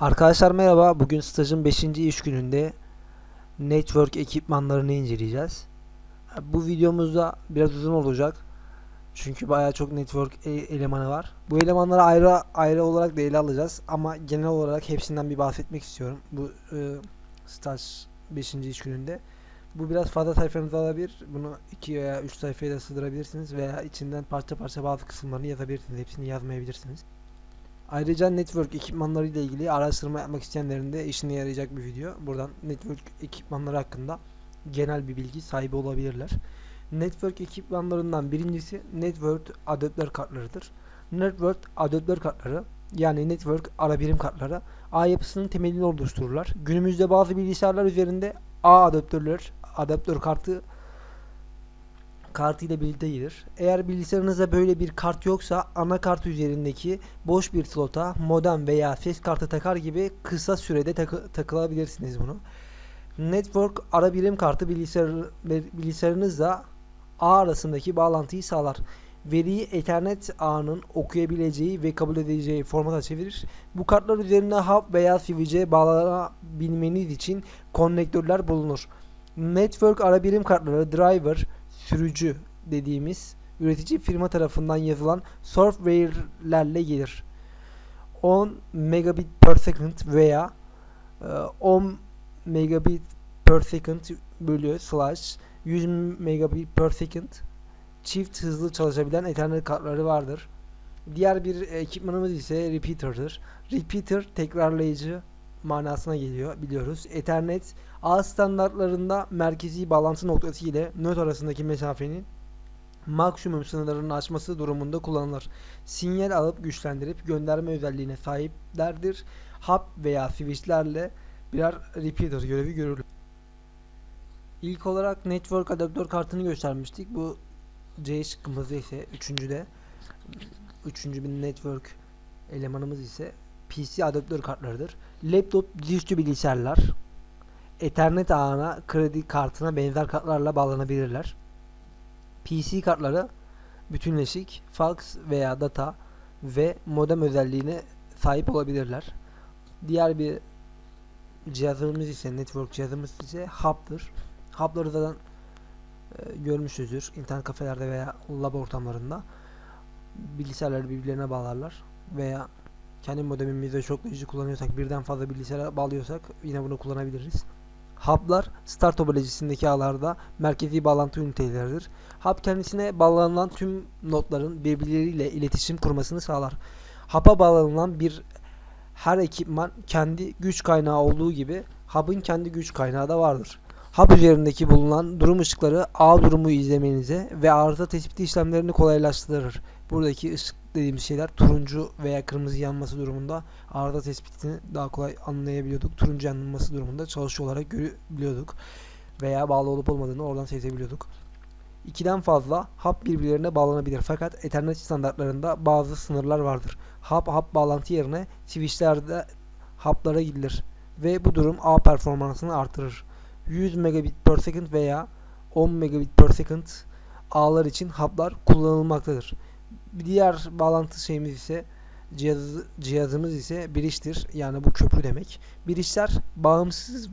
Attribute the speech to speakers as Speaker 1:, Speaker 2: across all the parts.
Speaker 1: Arkadaşlar merhaba. Bugün stajın 5. iş gününde network ekipmanlarını inceleyeceğiz. Bu videomuzda biraz uzun olacak. Çünkü bayağı çok network e- elemanı var. Bu elemanları ayrı ayrı olarak da ele alacağız ama genel olarak hepsinden bir bahsetmek istiyorum. Bu e, staj 5. iş gününde. Bu biraz fazla sayfanızı alabilir. Bunu 2 veya 3 sayfaya da sığdırabilirsiniz veya içinden parça parça bazı kısımlarını yazabilirsiniz. Hepsini yazmayabilirsiniz. Ayrıca network ekipmanları ile ilgili araştırma yapmak isteyenlerin de işine yarayacak bir video. Buradan network ekipmanları hakkında genel bir bilgi sahibi olabilirler. Network ekipmanlarından birincisi network adaptör kartlarıdır. Network adaptör kartları yani network ara birim kartları ağ yapısının temelini oluştururlar. Günümüzde bazı bilgisayarlar üzerinde ağ adaptörler, adaptör kartı kartı ile birlikte gelir. Eğer bilgisayarınızda böyle bir kart yoksa anakart üzerindeki boş bir slota modem veya ses kartı takar gibi kısa sürede takı- takılabilirsiniz bunu. Network ara birim kartı bilgisayar, bilgisayarınızla ağ arasındaki bağlantıyı sağlar. Veriyi Ethernet ağının okuyabileceği ve kabul edeceği formata çevirir. Bu kartlar üzerine hub veya switch'e bağlanabilmeniz için konnektörler bulunur. Network ara birim kartları driver, sürücü dediğimiz üretici firma tarafından yazılan software'lerle gelir. 10 megabit per second veya e, 10 megabit per second bölü slash 100 megabit per second çift hızlı çalışabilen Ethernet kartları vardır. Diğer bir ekipmanımız ise repeater'dır. Repeater tekrarlayıcı manasına geliyor biliyoruz. Ethernet ağ standartlarında merkezi bağlantı noktası ile nöt arasındaki mesafenin maksimum sınırlarını aşması durumunda kullanılır. Sinyal alıp güçlendirip gönderme özelliğine sahiplerdir. Hub veya switchlerle birer repeater görevi görür. İlk olarak network adaptör kartını göstermiştik. Bu C şıkkımızda ise üçüncüde üçüncü bir network elemanımız ise PC adaptör kartlarıdır. Laptop, dizüstü bilgisayarlar Ethernet ağına, kredi kartına benzer kartlarla bağlanabilirler. PC kartları bütünleşik, fax veya data ve modem özelliğine sahip olabilirler. Diğer bir cihazımız ise network cihazımız ise hub'dır. Hub'ları zaten e, görmüşüzdür internet kafelerde veya lab ortamlarında bilgisayarları birbirlerine bağlarlar veya kendi modemimizde hızlı kullanıyorsak birden fazla bilgisayara bağlıyorsak yine bunu kullanabiliriz. Hub'lar start topolojisindeki ağlarda merkezi bağlantı üniteleridir. Hub kendisine bağlanılan tüm notların birbirleriyle iletişim kurmasını sağlar. Hub'a bağlanılan bir her ekipman kendi güç kaynağı olduğu gibi Hub'ın kendi güç kaynağı da vardır. Hub üzerindeki bulunan durum ışıkları ağ durumu izlemenize ve arıza tespiti işlemlerini kolaylaştırır. Buradaki ışık dediğimiz şeyler turuncu veya kırmızı yanması durumunda arıza tespitini daha kolay anlayabiliyorduk. Turuncu yanması durumunda çalışıyor olarak görebiliyorduk. Veya bağlı olup olmadığını oradan sezebiliyorduk. İkiden fazla hub birbirlerine bağlanabilir fakat Ethernet standartlarında bazı sınırlar vardır. Hub hub bağlantı yerine switchlerde hub'lara gidilir ve bu durum ağ performansını artırır. 100 megabit per second veya 10 megabit per second ağlar için hub'lar kullanılmaktadır. Diğer bağlantı şeyimiz ise cihaz, cihazımız ise biriştir. Yani bu köprü demek. Birişler bağımsız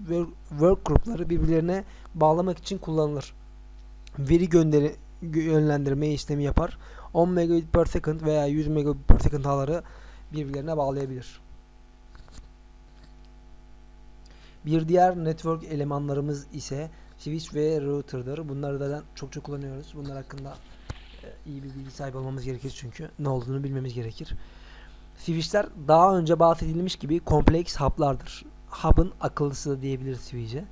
Speaker 1: work, grupları birbirlerine bağlamak için kullanılır. Veri gönderi yönlendirme işlemi yapar. 10 megabit per second veya 100 megabit per second ağları birbirlerine bağlayabilir. Bir diğer network elemanlarımız ise switch ve router'dır. Bunları da çok çok kullanıyoruz. Bunlar hakkında iyi bir bilgi sahibi olmamız gerekir çünkü ne olduğunu bilmemiz gerekir. Switch'ler daha önce bahsedilmiş gibi kompleks hub'lardır. Hub'ın akıllısı diyebiliriz switch'e.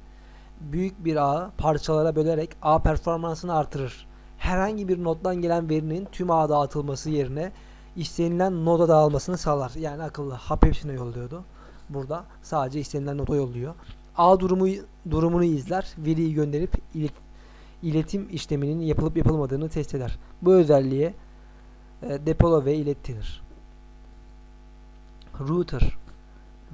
Speaker 1: Büyük bir ağı parçalara bölerek ağ performansını artırır. Herhangi bir noddan gelen verinin tüm ağa dağıtılması yerine istenilen noda dağılmasını sağlar. Yani akıllı hub hepsine yolluyordu. Burada sadece istenilen noda yolluyor. Ağ durumu durumunu izler, veriyi gönderip ilet, iletim işleminin yapılıp yapılmadığını test eder. Bu özelliğe e, depola ve ilettirir. Router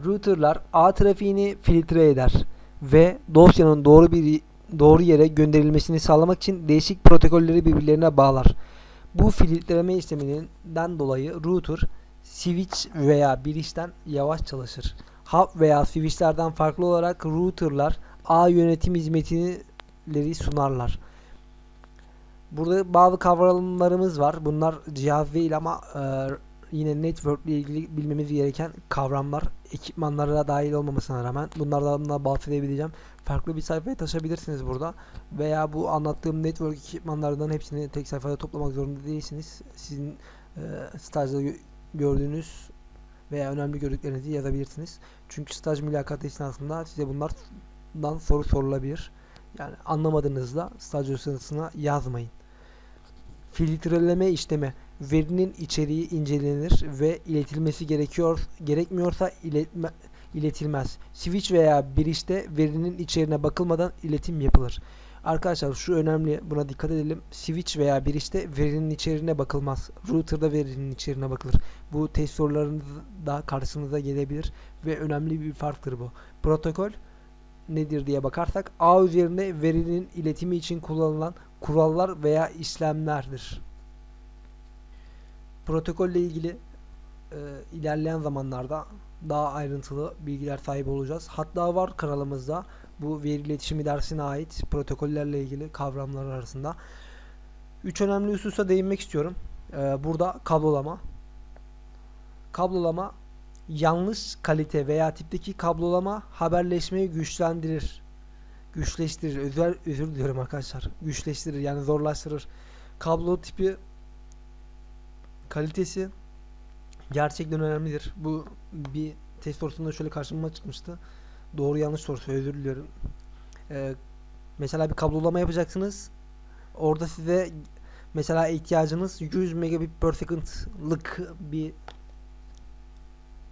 Speaker 1: Router'lar ağ trafiğini filtre eder ve dosyanın doğru bir doğru yere gönderilmesini sağlamak için değişik protokolleri birbirlerine bağlar. Bu filtreleme işleminden dolayı router switch veya bir yavaş çalışır. hub veya switchlerden farklı olarak routerlar ağ yönetim hizmetleri sunarlar. Burada bazı kavramlarımız var. Bunlar cihaz değil ama e, yine network ile ilgili bilmemiz gereken kavramlar. Ekipmanlara dahil olmamasına rağmen bunlardan da bahsedebileceğim. Farklı bir sayfaya taşabilirsiniz burada. Veya bu anlattığım network ekipmanlardan hepsini tek sayfada toplamak zorunda değilsiniz. Sizin e, stajda gö- gördüğünüz veya önemli gördüklerinizi yazabilirsiniz. Çünkü staj mülakatı esnasında size bunlardan soru sorulabilir. Yani anlamadığınızda staj dosyasına yazmayın. Filtreleme işlemi verinin içeriği incelenir ve iletilmesi gerekiyor gerekmiyorsa iletme, iletilmez. Switch veya bir işte verinin içeriğine bakılmadan iletim yapılır. Arkadaşlar şu önemli buna dikkat edelim. Switch veya bir işte verinin içeriğine bakılmaz. Router'da verinin içeriğine bakılır. Bu test sorularında karşınıza gelebilir ve önemli bir farktır bu. Protokol nedir diye bakarsak ağ üzerinde verinin iletimi için kullanılan kurallar veya işlemlerdir. Protokolle ilgili e, ilerleyen zamanlarda daha ayrıntılı bilgiler sahibi olacağız. Hatta var kanalımızda bu veri iletişimi dersine ait protokollerle ilgili kavramlar arasında. Üç önemli hususa değinmek istiyorum. E, burada kablolama. Kablolama yanlış kalite veya tipteki kablolama haberleşmeyi güçlendirir. Güçleştirir. Özür, özür diliyorum arkadaşlar. Güçleştirir yani zorlaştırır. Kablo tipi kalitesi gerçekten önemlidir. Bu bir test sorusunda şöyle karşıma çıkmıştı. Doğru yanlış sorusu özür diliyorum. Ee, mesela bir kablolama yapacaksınız. Orada size mesela ihtiyacınız 100 megabit per second'lık bir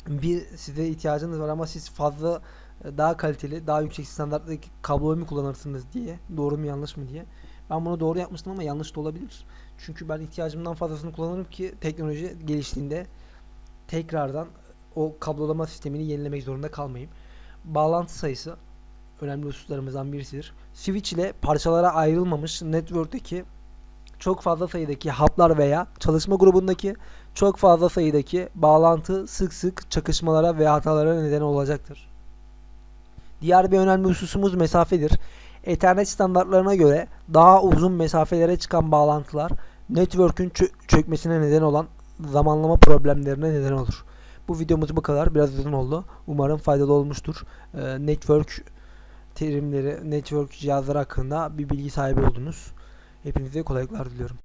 Speaker 1: bir size ihtiyacınız var ama siz fazla e, daha kaliteli, daha yüksek standarttaki kabloyu mu kullanırsınız diye. Doğru mu yanlış mı diye. Ben bunu doğru yapmıştım ama yanlış da olabilir. Çünkü ben ihtiyacımdan fazlasını kullanırım ki teknoloji geliştiğinde tekrardan o kablolama sistemini yenilemek zorunda kalmayayım. Bağlantı sayısı önemli hususlarımızdan birisidir. Switch ile parçalara ayrılmamış network'teki çok fazla sayıdaki haplar veya çalışma grubundaki çok fazla sayıdaki bağlantı sık sık çakışmalara ve hatalara neden olacaktır. Diğer bir önemli hususumuz mesafedir. Ethernet standartlarına göre daha uzun mesafelere çıkan bağlantılar network'ün çö- çökmesine neden olan zamanlama problemlerine neden olur. Bu videomuz bu kadar. Biraz uzun oldu. Umarım faydalı olmuştur. Ee, network terimleri, network cihazları hakkında bir bilgi sahibi oldunuz. Hepinize kolaylıklar diliyorum.